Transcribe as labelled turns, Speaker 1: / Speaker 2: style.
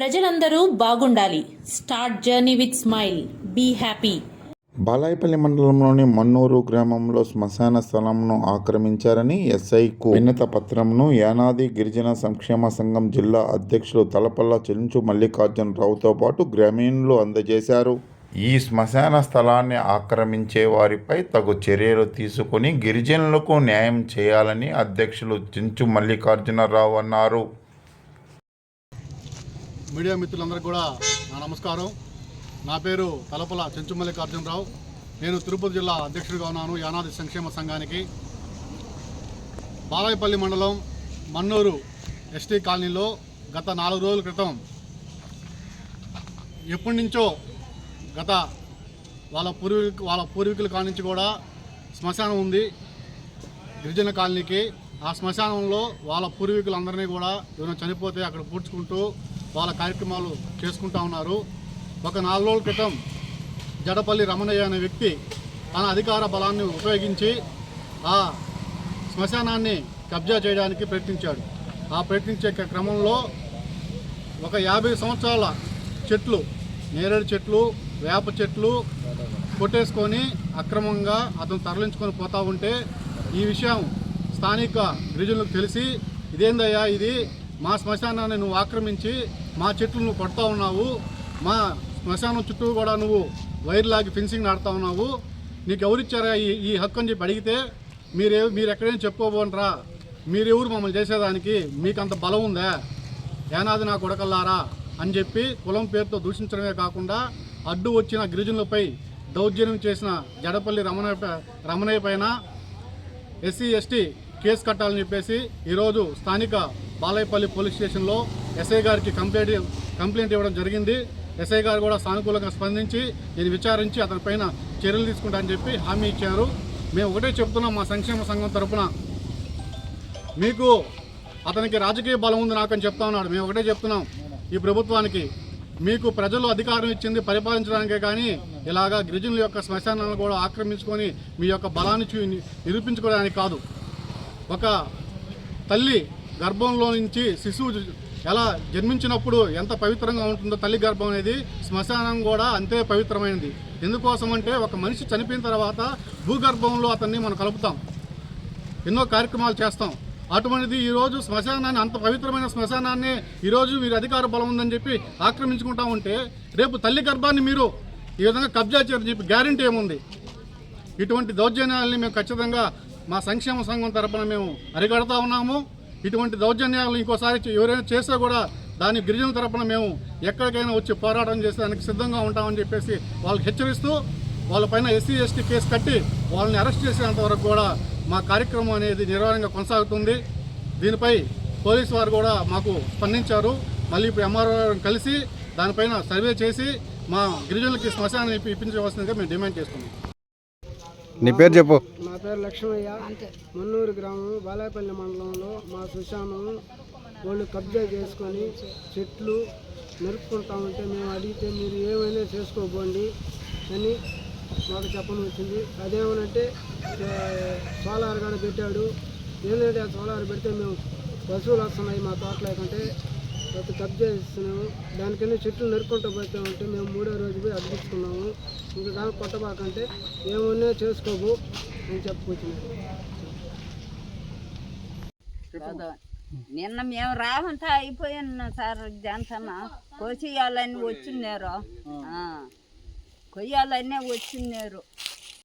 Speaker 1: ప్రజలందరూ బాగుండాలి. Start journey with smile. Be happy.
Speaker 2: Balayapalli మండలంలోని మన్నూరు గ్రామంలో శ్మశాన స్థలంను ఆక్రమించారని ఎస్ఐకు వినత పత్రంను యానాది గిరిజన సంక్షేమ సంఘం జిల్లా అధ్యక్షులు తలపల్ల చెంచు మల్లికార్జునరావుతో పాటు గ్రామీణులు అందజేశారు. ఈ శ్మశాన స్థలాన్ని ఆక్రమించే వారిపై తగు చర్యలు తీసుకుని గిరిజనులకు న్యాయం చేయాలని అధ్యక్షులు చెంచు మల్లికార్జునరావు అన్నారు.
Speaker 3: మీడియా మిత్రులందరికీ కూడా నా నమస్కారం. నా పేరు తలపల చెంచుమల్లికార్జునరావు. నేను తిరుపతి జిల్లా అధ్యక్షుడిగా ఉన్నాను యానాది సంక్షేమ సంఘానికి. బాలాయపల్లి మండలం మన్నూరు ఎస్టీ కాలనీలో గత నాలుగు రోజుల క్రితం ఎప్పటి నుంచో గత వాళ్ళ పూర్వీకు వాళ్ళ పూర్వీకుల కానించి నుంచి కూడా శ్మశానం ఉంది. గిరిజన కాలనీకి. ఆ శ్మశానంలో వాళ్ళ పూర్వీకులందరినీ కూడా ఎవరైనా చనిపోతే అక్కడ పూడ్చుకుంటూ వాళ్ళ కార్యక్రమాలు చేసుకుంటా ఉన్నారు. ఒక నాలుగు రోజుల క్రితం జడపల్లి రమణయ్య అనే వ్యక్తి తన అధికార బలాన్ని ఉపయోగించి ఆ శ్మశానాన్ని కబ్జా చేయడానికి ప్రయత్నించాడు. ఆ ప్రయత్నించే క్రమంలో ఒక యాభై సంవత్సరాల చెట్లు నేరేడు చెట్లు వేప చెట్లు కొట్టేసుకొని అక్రమంగా అతను తరలించుకొని పోతా ఉంటే ఈ విషయం స్థానిక గిరిజనులకు తెలిసి ఇదేందయ్యా ఇది? మా శ్మశానాన్ని నువ్వు ఆక్రమించి మా చెట్లు నువ్వు కొడతా ఉన్నావు. మా శ్మశానం చుట్టూ కూడా నువ్వు వైర్ లాగి ఫెన్సింగ్ నాడుతా ఉన్నావు. నీకు ఎవరిచ్చారా ఈ ఈ హక్కు అని చెప్పి అడిగితే మీరే మీరు ఎక్కడైనా చెప్పుకోబోనరా. మీరెవరు మమ్మల్ని చేసేదానికి? మీకు అంత బలం ఉందా? ఏనాది నా కొడకల్లారా? అని చెప్పి కులం పేరుతో దూషించడమే కాకుండా అడ్డు వచ్చిన గిరిజనులపై దౌర్జన్యం చేసిన జడపల్లి రమణ రమణయ్య పైన ఎస్సీ ఎస్టీ కేసు కట్టాలని చెప్పేసి ఈరోజు స్థానిక బాలయపల్లి పోలీస్ స్టేషన్లో ఎస్ఐ గారికి కంప్లైంట్ కంప్లైంట్ ఇవ్వడం జరిగింది. ఎస్ఐ గారు కూడా సానుకూలంగా స్పందించి దీన్ని విచారించి అతనిపైన చర్యలు తీసుకుంటామని చెప్పి హామీ ఇచ్చారు. మేము ఒకటే చెప్తున్నాం మా సంక్షేమ సంఘం తరఫున మీకు అతనికి రాజకీయ బలం ఉంది నాకని చెప్తా ఉన్నాడు. మేము ఒకటే చెప్తున్నాం ఈ ప్రభుత్వానికి. మీకు ప్రజలు అధికారం ఇచ్చింది పరిపాలించడానికే కానీ ఇలాగా గిరిజనుల యొక్క శ్మశానాలను కూడా ఆక్రమించుకొని మీ యొక్క బలాన్ని చూ నిరూపించుకోవడానికి కాదు. ఒక తల్లి గర్భంలో నుంచి శిశువు ఎలా జన్మించినప్పుడు ఎంత పవిత్రంగా ఉంటుందో తల్లి గర్భం అనేది శ్మశానం కూడా అంతే పవిత్రమైనది. ఎందుకోసం అంటే ఒక మనిషి చనిపోయిన తర్వాత భూగర్భంలో అతన్ని మనం కలుపుతాం. ఎన్నో కార్యక్రమాలు చేస్తాం. అటువంటిది ఈరోజు శ్మశానాన్ని అంత పవిత్రమైన శ్మశానాన్ని ఈరోజు మీరు అధికార బలం ఉందని చెప్పి ఆక్రమించుకుంటా ఉంటే రేపు తల్లి గర్భాన్ని మీరు ఈ విధంగా కబ్జా చేయని చెప్పి గ్యారంటీ ఏముంది? ఇటువంటి దౌర్జన్యాలని మేము ఖచ్చితంగా మా సంక్షేమ సంఘం తరపున మేము అరిగడతా ఉన్నాము. ఇటువంటి దౌర్జన్యాలు ఇంకోసారి ఎవరైనా చేస్తే కూడా దాని గిరిజన తరపున మేము ఎక్కడికైనా వచ్చి పోరాటం చేసేదానికి సిద్ధంగా ఉంటామని చెప్పేసి వాళ్ళకి హెచ్చరిస్తూ వాళ్ళపైన ఎస్సీ ఎస్టీ కేసు కట్టి వాళ్ళని అరెస్ట్ చేసేంత వరకు కూడా మా కార్యక్రమం అనేది నిర్వహణగా కొనసాగుతుంది. దీనిపై పోలీసు వారు కూడా మాకు స్పందించారు. మళ్ళీ ఇప్పుడు ఎంఆర్ఓ కలిసి దానిపైన సర్వే చేసి మా గిరిజనులకి శ్మశానం ఇప్పించవలసిందిగా మేము డిమాండ్ చేస్తున్నాం.
Speaker 4: నీ పేరు చెప్పు.
Speaker 5: నా పేరు లక్ష్మయ్య. మున్నూరు గ్రామం బాలాయపల్లి మండలంలో మా సుశానం వాళ్ళు కబ్జా చేసుకొని చెట్లు నరుక్కుంటా ఉంటే మేము అడిగితే మీరు ఏమైనా చేసుకోబోండి అని మాకు చెప్పని వచ్చింది. అదేమనంటే సోలార్ కూడా పెట్టాడు. ఏంటంటే ఆ సోలార్ పెడితే మేము పశువులు వస్తున్నాయి మా తోట లేకుంటే ప్రతి కబ్జా ఇస్తున్నాము దానికన్నా చెట్లు నరుక్కుంటూ పోతా ఉంటే మేము మూడో రోజు పోయి అడిగించుకున్నాము ఇంకా కానీ కొట్టబాకంటే ఏమున్నా చేసుకోబు అని చెప్పుకొచ్చినాము
Speaker 6: నిన్న మేము రావంతా అయిపోయాను సార్ జాన్సన్న కోసేయాలని వచ్చిన్నారు. ఆ. కొయ్యాలనే వచ్చిన్నారు.